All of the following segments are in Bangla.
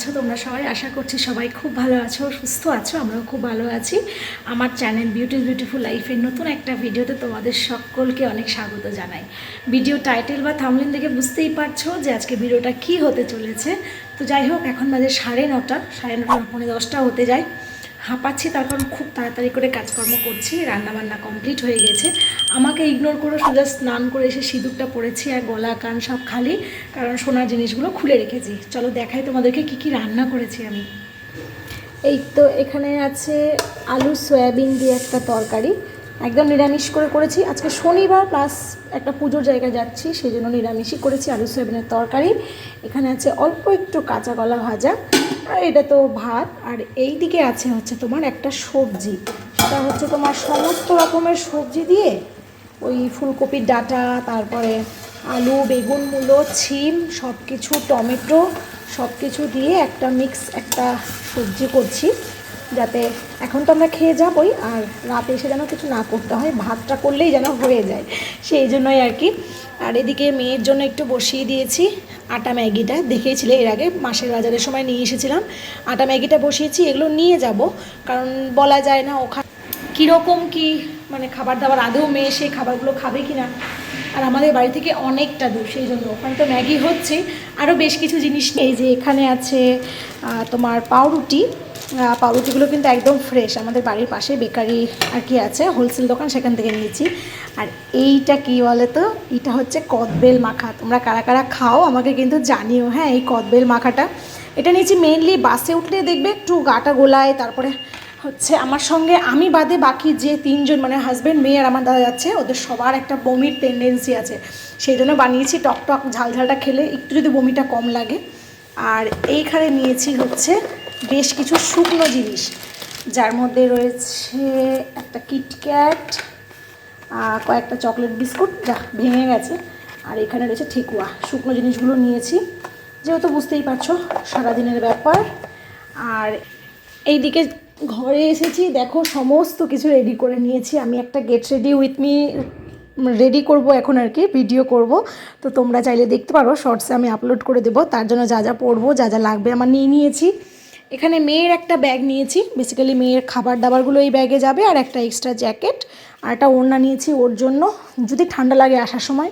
আছো? তোমরা সবাই আশা করছি সবাই খুব ভালো আছো, সুস্থ আছো, আমরাও খুব ভালো আছি। আমার চ্যানেল বিউটি বিউটিফুল লাইফের নতুন একটা ভিডিওতে তোমাদের সকলকে অনেক স্বাগত জানাই। ভিডিও টাইটেল বা থামলিন দেখে বুঝতেই পারছ যে আজকে ভিডিওটা কি হতে চলেছে। তো যাই হোক, এখন বাজে সাড়ে নটা সাড়ে নটা পৌনে দশটা হতে যায়। হাঁপাচ্ছি, তার কারণ খুব তাড়াতাড়ি করে কাজকর্ম করছি, রান্নাবান্না কমপ্লিট হয়ে গেছে। আমাকে ইগনোর করে সোজা স্নান করে এসে সিঁদুরটা পরেছি আর গলা, কান সব খালি, কারণ সোনার জিনিসগুলো খুলে রেখেছি। চলো দেখাই তোমাদেরকে কি কি রান্না করেছি আমি। এই তো এখানে আছে আলু, সয়াবিন দিয়ে একটা তরকারি। একদম নিরামিষ করে করেছি। আজকে শনিবার প্লাস একটা পুজোর জায়গায় যাচ্ছি সেই জন্য নিরামিষই করেছি, আলু সয়াবিনের তরকারি। এখানে আছে অল্প একটু কাঁচা কলা ভাজা, আর এটা তো ভাত। আর এই দিকে আছে হচ্ছে তোমার একটা সবজি। সেটা হচ্ছে তোমার সমস্ত রকমের সবজি দিয়ে ওই ফুলকপির ডাঁটা, তারপরে আলু, বেগুন, মূলো, ছিম সব কিছু টমেটো সব কিছু দিয়ে একটা মিক্স একটা সবজি করছি। যাতে এখন তো আমরা খেয়ে যাবই, আর রাতে এসে যেন কিছু না করতে হয়, ভাতটা করলেই যেন হয়ে যায়। সেই জন্যই আর কি। আর এদিকে মেয়ের জন্য একটু বসিয়ে দিয়েছি আটা ম্যাগিটা। দেখেছিলে এর আগে, মাসের বাজারের সময় নিয়ে এসেছিলাম। আটা ম্যাগিটা বসিয়েছি, এগুলো নিয়ে যাব, কারণ বলা যায় না ওখানে কীরকম কি মানে খাবার দাবার আদৌ মেয়ে সেই খাবারগুলো খাবে কি না আর আমাদের বাড়ি থেকে অনেকটা দূর, সেই জন্য ওখানে তো ম্যাগি হচ্ছে। আরও বেশ কিছু জিনিস নেই যে এখানে আছে তোমার পাউরুটি পাউরুটিগুলো কিন্তু একদম ফ্রেশ আমাদের বাড়ির পাশে বেকারি আর কি আছে হোলসেল দোকান, সেখান থেকে নিয়েছি। আর এইটা কি বলে তো এটা হচ্ছে কদবেল মাখা। তোমরা কারা কারা খাও, আমাকে কিন্তু জানিও। হ্যাঁ এই কদবেল মাখাটা। এটা নিয়েছি মেনলি বাসে উঠলে দেখবে একটু গাটা গোলায়, তারপরে হচ্ছে আমার সঙ্গে আমি বাদে বাকি যে তিনজন মানে হাজব্যান্ড মেয়ে আর আমার দাদা যাচ্ছে, ওদের সবার একটা বমির টেন্ডেন্সি আছে। সেই জন্য বানিয়েছি টক টক ঝাল ঝালটা খেলে একটু যদি বমিটা কম লাগে। আর এইখানে নিয়েছি হচ্ছে বেশ কিছু শুকনো জিনিস, যার মধ্যে রয়েছে একটা কিটক্যাট কয়েকটা চকলেট বিস্কুট যা ভেঙে গেছে, আর এখানে রয়েছে ঠেকুয়া। শুকনো জিনিসগুলো নিয়েছি, যেহেতু বুঝতেই পারছ সারাদিনের ব্যাপার। আর এইদিকে ঘরে এসেছি, দেখো সমস্ত কিছু রেডি করে নিয়েছি। আমি একটা get ready with me ready করব এখন আর কি ভিডিও করব। তো তোমরা চাইলে দেখতে পারো শর্টসে আমি আপলোড করে দেবো, তার জন্য যা যা পড়ব যা যা লাগবে, আমার নিয়ে নিয়েছি। এখানে মেয়ের একটা ব্যাগ নিয়েছি। বেসিক্যালি মেয়ের খাবার দাবারগুলো এই ব্যাগে যাবে আর একটা এক্সট্রা জ্যাকেট আর একটা ওড়না নিয়েছি ওর জন্য। যদি ঠান্ডা লাগে আসার সময়।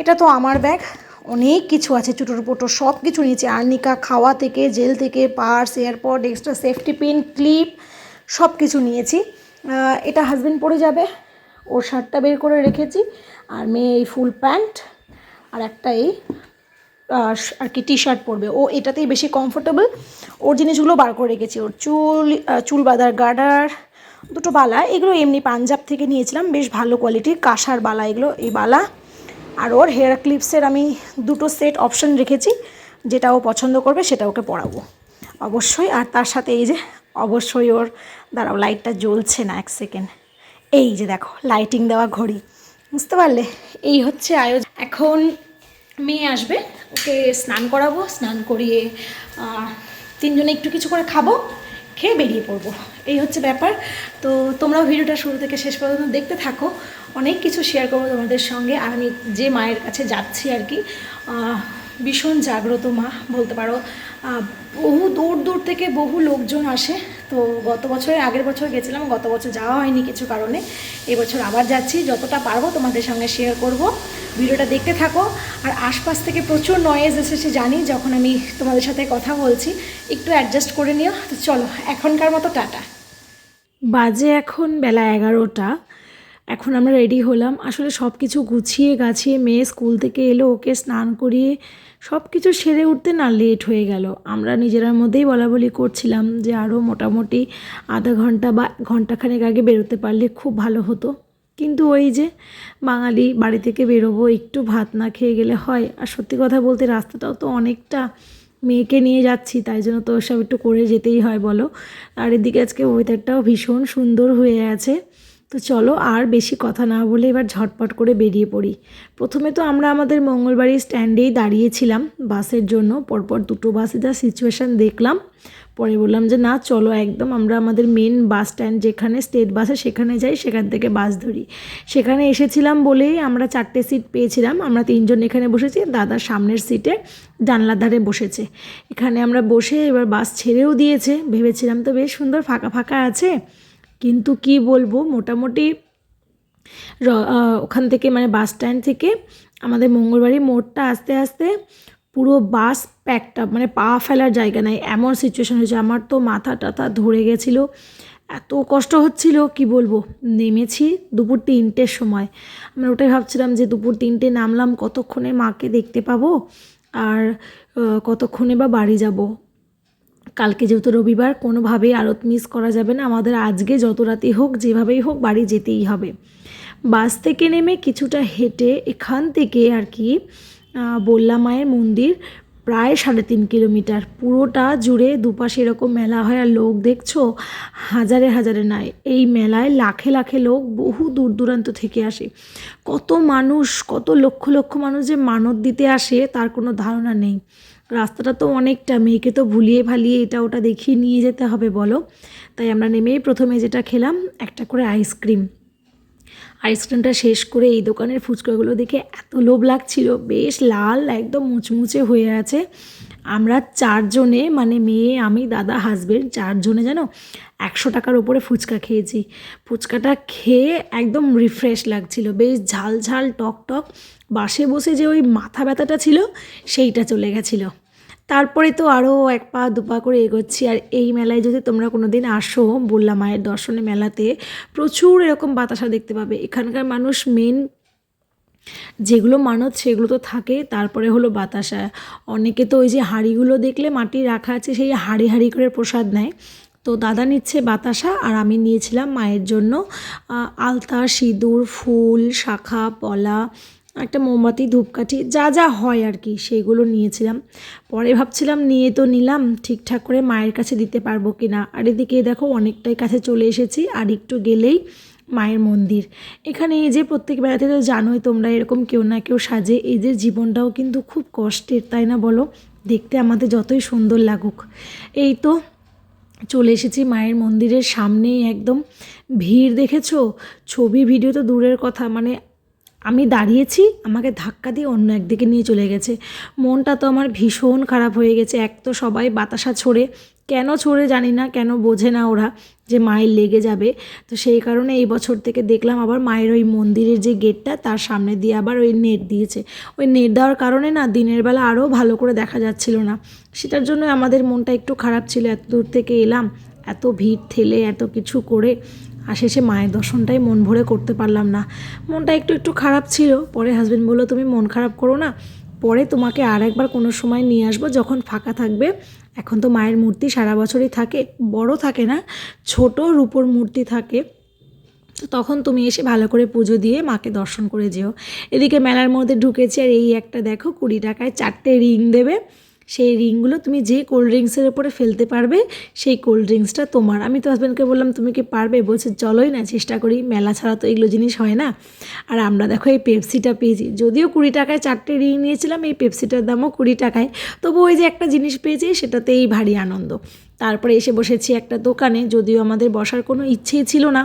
এটা তো আমার ব্যাগ অনেক কিছু আছে চুটোর পুটো সব কিছু নিয়েছি। আর্নিকা, খাওয়া থেকে, জেল থেকে purse AirPod extra safety pin clip সব কিছু নিয়েছি। এটা হাজবেন্ড পরে যাবে। ওর শার্টটা বের করে রেখেছি। আর মেয়ে এই ফুল প্যান্ট আর একটা এই আর কি টি শার্ট পরবে। ও এটাতেই বেশি কমফোর্টেবল ওর জিনিসগুলো বার করে রেখেছি। ওর চুল চুল বাঁধার গার্ডার দুটো বালা, এগুলো এমনি পাঞ্জাব থেকে নিয়েছিলাম। বেশ ভালো কোয়ালিটির কাঁসার বালা এগুলো, এই বালা। আর ওর হেয়ার ক্লিপসের আমি দুটো সেট অপশন রেখেছি। যেটা ও পছন্দ করবে, সেটা ওকে পরাবো। অবশ্যই। আর তার সাথে এই যে, অবশ্যই ওর, দাঁড়াও লাইটটা জ্বলছে না, এক সেকেন্ড এই যে দেখো লাইটিং দেওয়া ঘড়ি। বুঝতে পারলে? এই হচ্ছে আয়োজন। এখন মেয়ে আসবে। ওকে স্নান করাবো, স্নান করিয়ে তিনজনে একটু কিছু করে খাব, খেয়ে বেরিয়ে পড়ব। এই হচ্ছে ব্যাপার। তো তোমরাও ভিডিওটা শুরু থেকে শেষ পর্যন্ত দেখতে থাকো। অনেক কিছু শেয়ার করব তোমাদের সঙ্গে। আর আমি যে মায়ের কাছে যাচ্ছি আর কি ভীষণ জাগ্রত মা, বলতে পারো। বহু দূর দূর থেকে বহু লোকজন আসে। তো গত বছরে আগের বছর গেছিলাম, গত বছর যাওয়া হয়নি কিছু কারণে। এবছর আবার যাচ্ছি। যতটা পারব তোমাদের সঙ্গে শেয়ার করব। ভিডিওটা দেখতে থাকো। আর আশপাশ থেকে প্রচুর নয়েজ এসেছে জানি, যখন আমি তোমাদের সাথে কথা বলছি, একটু অ্যাডজাস্ট করে নিও। তো চলো, এখনকার মতো টাটা। বাজে এখন বেলা এগারোটা। এখন আমরা রেডি হলাম। আসলে সব কিছু গুছিয়ে গাছিয়ে মেয়ে স্কুল থেকে এলো, ওকে স্নান করিয়ে সব কিছু সেরে উঠতে না লেট হয়ে গেল। আমরা নিজেরার মধ্যেই বলা বলি করছিলাম যে আরও মোটামুটি আধা ঘণ্টা বা ঘন্টাখানেক আগে বেরোতে পারলে খুব ভালো হতো। কিন্তু ওই যে বাঙালি বাড়ি থেকে বেরোবো, একটু ভাত না খেয়ে গেলে হয়। আর সত্যি কথা বলতে রাস্তাটাও তো অনেকটা মেয়েকে নিয়ে যাচ্ছি, তাই জন্য তো সব একটু করে যেতেই হয় বলো। আর এদিকে আজকে ওয়েদারটাও ভীষণ সুন্দর হয়ে আছে। তো চলো আর বেশি কথা না বলে এবার ঝটপট করে বেরিয়ে পড়ি। প্রথমে তো আমরা আমাদের মঙ্গলবাড়ি স্ট্যান্ডেই দাঁড়িয়েছিলাম বাসের জন্য। পরপর দুটো বাসে যা সিচুয়েশান দেখলাম। পরে বললাম যে, না, চলো একদম আমরা আমাদের মেন বাস স্ট্যান্ড যেখানে স্টেট বাসে সেখানে যাই, সেখান থেকে বাস ধরি। সেখানে এসেছিলাম বলেই আমরা চারটে সিট পেয়েছিলাম। আমরা তিনজন এখানে বসেছি দাদার সামনের সিটে জানলার ধারে বসেছে। এখানে আমরা বসে এবার বাস ছেড়েও দিয়েছে। ভেবেছিলাম তো বেশ সুন্দর ফাঁকা ফাঁকা আছে। কিন্তু কি বলব, মোটামুটি ওখান থেকে মানে বাস স্ট্যান্ড থেকে আমাদের মঙ্গলবাড়ি মোড়টা আস্তে আস্তে পুরো বাস প্যাকটা মানে পা ফেলার জায়গা নাই। এমন সিচুয়েশন হয়েছে, আমার তো মাথা টাথা ধরে গেছিল। এত কষ্ট হচ্ছিল, কি বলব? নেমেছি দুপুর তিনটের সময়। আমরা ওটাই ভাবছিলাম যে দুপুর তিনটে নামলাম, কতক্ষণে মাকে দেখতে পাবো? আর কতক্ষণে বা বাড়ি যাব? কালকে যেহেতু রবিবার কোনোভাবেই আড়ত মিস করা যাবে না। আমাদের আজকে যত রাতেই হোক, যেভাবেই হোক, বাড়ি যেতেই হবে। বাস থেকে নেমে কিছুটা হেঁটে এখান থেকে আর কি বল্লা মায়ের মন্দির, প্রায় সাড়ে তিন কিলোমিটার। পুরোটা জুড়ে দুপাশে এরকম মেলা হয় আর লোক দেখছ? হাজারে হাজারে নয় এই মেলায় লাখে লাখে লোক বহু দূর দূরান্ত থেকে আসে। কত মানুষ, কত লক্ষ লক্ষ মানুষ যে মানত দিতে আসে, তার কোনো ধারণা নেই। রাস্তাটা তো অনেকটা, মেয়েকে তো ভুলিয়ে ভালিয়ে এটা ওটা দেখিয়ে নিয়ে যেতে হবে, বলো। তাই আমরা নেমেই প্রথমে যেটা খেলাম, একটা করে আইসক্রিম আইসক্রিমটা শেষ করে এই দোকানের ফুচকাগুলো দেখে এত লোভ লাগছিল, বেশ লাল, একদম মুচমুচে হয়ে আছে। আমরা চারজনে মানে মেয়ে, আমি, দাদা হাজবেন্ড চারজনে যেন একশো টাকার ওপরে ফুচকা খেয়েছি। ফুচকাটা খেয়ে একদম রিফ্রেশ লাগছিল, বেশ ঝাল ঝাল টক টক বাসে বসে যে ওই মাথা ব্যথাটা ছিল, সেইটা চলে গেছিল। তারপরে তো আরও এক পা দু পা করে এগোচ্ছি। আর এই মেলায় যদি তোমরা কোনো দিন আসো বললাম মায়ের দর্শনে মেলাতে, প্রচুর এরকম বাতাসা দেখতে পাবে। এখানকার মানুষ মেন যেগুলো মানত সেগুলো তো থাকে, তারপরে হলো বাতাসা। অনেকে তো ওই যে হাঁড়িগুলো দেখলে মাটি রাখা আছে, সেই হাঁড়ি হাঁড়ি করে প্রসাদ নেয়। তো দাদা নিচ্ছে বাতাসা আর আমি নিয়েছিলাম মায়ের জন্য আলতা, সিঁদুর, ফুল, শাখা, পলা একটা মোমবাতি, ধূপকাঠি, যা যা হয় আর কি, সেইগুলো নিয়েছিলাম। পরে ভাবছিলাম নিয়ে তো নিলাম, ঠিকঠাক করে মায়ের কাছে দিতে পারব কি না আর এদিকে দেখো, অনেকটাই কাছে চলে এসেছি, আর একটু গেলেই মায়ের মন্দির। এখানে এই যে প্রত্যেক বেড়াতে তো জানোই তোমরা এরকম কেউ না কেউ সাজে, এই যে জীবনটাও কিন্তু খুব কষ্টের, তাই না বলো? দেখতে আমাদের যতই সুন্দর লাগুক। এই তো চলে এসেছি মায়ের মন্দিরের সামনেই একদম। ভিড় দেখেছ? ছবি, ভিডিও তো দূরের কথা মানে আমি দাঁড়িয়েছি, আমাকে ধাক্কা দিয়ে অন্য একদিকে নিয়ে চলে গেছে। মনটা তো আমার ভীষণ খারাপ হয়ে গেছে, এক তো সবাই বাতাসা ছড়ে। কেন ছড়ে জানি না, কেন বোঝে না ওরা যে মায়ের লেগে যাবে। তো সেই কারণে এই বছর থেকে দেখলাম আবার মায়ের ওই মন্দিরের যে গেটটা, তার সামনে দিয়ে আবার ওই নেট দিয়েছে। ওই নেট দেওয়ার কারণে না দিনের বেলা আরও ভালো করে দেখা যাচ্ছিল না। সেটার জন্য আমাদের মনটা একটু খারাপ ছিল, এত দূর থেকে এলাম, এত ভিড় ঠেলে, এত কিছু করে। আর শেষে মায়ের দর্শনটাই মন ভরে করতে পারলাম না। মনটা একটু একটু খারাপ ছিল। পরে হাজবেন্ড বলল, তুমি মন খারাপ করো না। পরে তোমাকে আর একবার কোনো সময় নিয়ে আসব যখন ফাঁকা থাকবে। এখন তো মায়ের মূর্তি সারা বছরই থাকে। বড় থাকে না, ছোট রূপোর মূর্তি থাকে। তো তখন তুমি এসে ভালো করে পুজো দিয়ে মাকে দর্শন করে যেও। এদিকে মেলার মধ্যে ঢুকেছি আর এই একটা দেখো, কুড়ি টাকায় চারটে রিং দেবে। সেই রিংগুলো তুমি যে কোল্ড ড্রিঙ্কসের ওপরে ফেলতে পারবে, সেই কোল্ড ড্রিঙ্কসটা তোমার। আমি তো হাজব্যান্ডকে বললাম, তুমি কি পারবে? বলছে, চলোই না, চেষ্টা করি। মেলা ছাড়া তো এগুলো জিনিস হয় না। আর আমরা দেখো এই পেপসিটা পেয়েছি। যদিও কুড়ি টাকায় চারটে রিং নিয়েছিলাম, এই পেপসিটার দামও কুড়ি টাকায়। তবু ওই যে একটা জিনিস পেয়েছি, সেটাতেই ভারী আনন্দ। তারপরে এসে বসেছি একটা দোকানে, যদিও আমাদের বসার কোনো ইচ্ছেই ছিল না।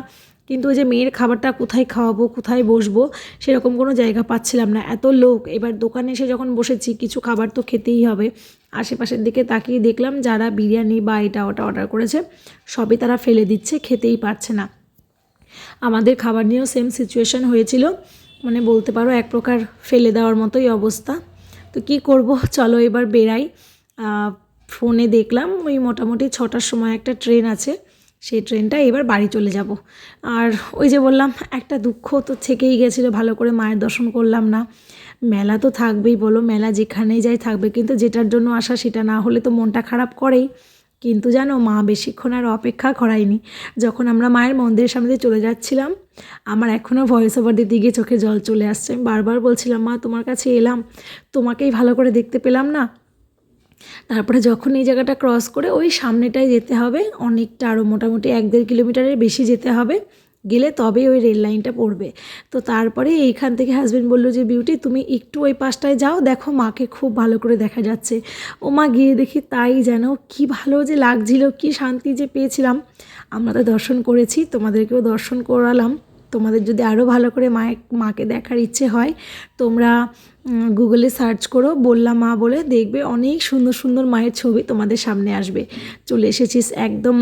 কিন্তু ওই যে মেয়ের খাবারটা কোথায় খাওয়াবো, কোথায় বসবো, সেরকম কোনো জায়গা পাচ্ছিলাম না। এত লোক। এবার দোকানে এসে যখন বসেছি, কিছু খাবার তো খেতেই হবে। আশেপাশের দিকে তাকিয়ে দেখলাম যারা বিরিয়ানি বা এটা ওটা অর্ডার করেছে, সবই তারা ফেলে দিচ্ছে, খেতেই পারছে না। আমাদের খাবার নিয়েও সেম সিচুয়েশন হয়েছিল। মানে বলতে পারো এক প্রকার ফেলে দেওয়ার মতোই অবস্থা। তো কি করব? চলো এবার বেরাই ফোনে দেখলাম ওই মোটামুটি ছটার সময় একটা ট্রেন আছে। সেই ট্রেনটা এবার বাড়ি চলে যাব। আর ওই যে বললাম, একটা দুঃখ তো থেকেই গেছিল, ভালো করে মায়ের দর্শন করলাম না। মেলা তো থাকবেই বলো, মেলা যেখানেই যাই থাকবে, কিন্তু যেটার জন্য আসা সেটা না হলে তো মনটা খারাপ করেই। কিন্তু জানো, মা বেশিক্ষণ আর অপেক্ষা করায়নি। যখন আমরা মায়ের মন্দিরের সামনে দিয়ে চলে যাচ্ছিলাম, আমার এখনও ভয়েস ওভার দিতে গিয়ে চোখে জল চলে আসছে। বারবার বলছিলাম, মা, তোমার কাছে এলাম, তোমাকেই ভালো করে দেখতে পেলাম না? তারপরে যখন এই জায়গাটা ক্রস করে ওই সামনেটায় যেতে হবে, অনেকটা আরও মোটামুটি এক দেড় কিলোমিটারের বেশি যেতে হবে, গেলে তবে ওই রেল লাইনটা পড়বে। তো তারপরে এইখান থেকে হাজব্যান্ড বলল যে, বিউটি, তুমি একটু ওই পাশটায় যাও, দেখো মাকে খুব ভালো করে দেখা যাচ্ছে। ও মা গিয়ে দেখি তাই যেন কি ভালো যে লাগছিল, কি শান্তি যে পেয়েছিলাম। আমরা তো দর্শন করেছি, তোমাদেরকেও দর্শন করালাম। তোমাদের যদি আরও ভালো করে মায়ের, মাকে দেখার ইচ্ছে হয়, তোমরা গুগলে সার্চ করো বললাম মা বলে, দেখবে অনেক সুন্দর সুন্দর মায়ের ছবি তোমাদের সামনে আসবে। চলে এসেছিস একদম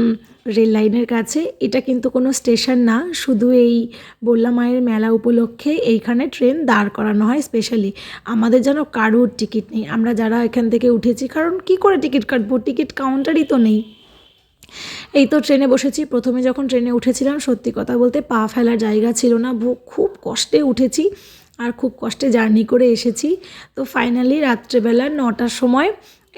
রেল লাইনের কাছে। এটা কিন্তু কোনো স্টেশন না, শুধু এই বললা মায়ের মেলা উপলক্ষে এইখানে ট্রেন দাঁড় করানো হয় স্পেশালি আমাদের যেন কারুর টিকিট নেই। আমরা যারা এখান থেকে উঠেছি, কারণ কি করে টিকিট কাটবো? টিকিট কাউন্টারই তো নেই। এই তো ট্রেনে বসেছি। প্রথমে যখন ট্রেনে উঠেছিলাম, সত্যি কথা বলতে পা ফেলার জায়গা ছিল না। খুব কষ্টে উঠেছি। আর খুব কষ্টে জার্নি করে এসেছি। তো ফাইনালি রাত্রেবেলা নটার সময়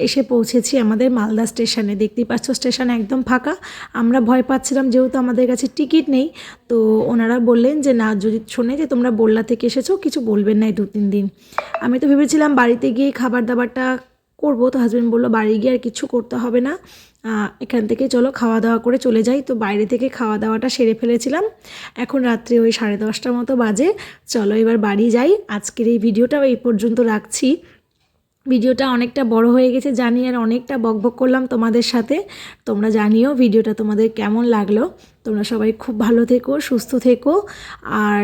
এসে পৌঁছেছি আমাদের মালদা স্টেশনে। দেখতেই পাচ্ছ স্টেশন একদম ফাঁকা। আমরা ভয় পাচ্ছিলাম যেহেতু আমাদের কাছে টিকিট নেই। তো ওনারা বললেন যে, না, যদি শোনে যে তোমরা বললা থেকে এসেছ, কিছু বলবেন না এই দু তিন দিন। আমি তো ভেবেছিলাম বাড়িতে গিয়ে খাবার দাবারটা করব। তো হাজব্যান্ড বলল, বাড়ি গিয়ে আর কিছু করতে হবে না। এখান থেকে চলো খাওয়া দাওয়া করে চলে যাই। তো বাইরে থেকে খাওয়া দাওয়াটা সেরে ফেলেছিলাম। এখন রাত্রে ওই সাড়ে দশটার মতো বাজে। চলো এবার বাড়ি যাই। আজকের এই ভিডিওটাও এই পর্যন্ত রাখছি। ভিডিওটা অনেকটা বড় হয়ে গেছে, জানি আর অনেকটা বকবক করলাম তোমাদের সাথে। তোমরা জানিও ভিডিওটা তোমাদের কেমন লাগল। তোমরা সবাই খুব ভালো থেকো, সুস্থ থেকো। আর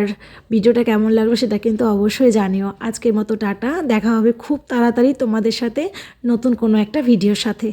ভিডিওটা কেমন লাগল সেটা কিন্তু অবশ্যই জানিও। আজকের মতো টাটা, দেখা হবে খুব তাড়াতাড়ি তোমাদের সাথে নতুন কোনো একটা ভিডিওর সাথে।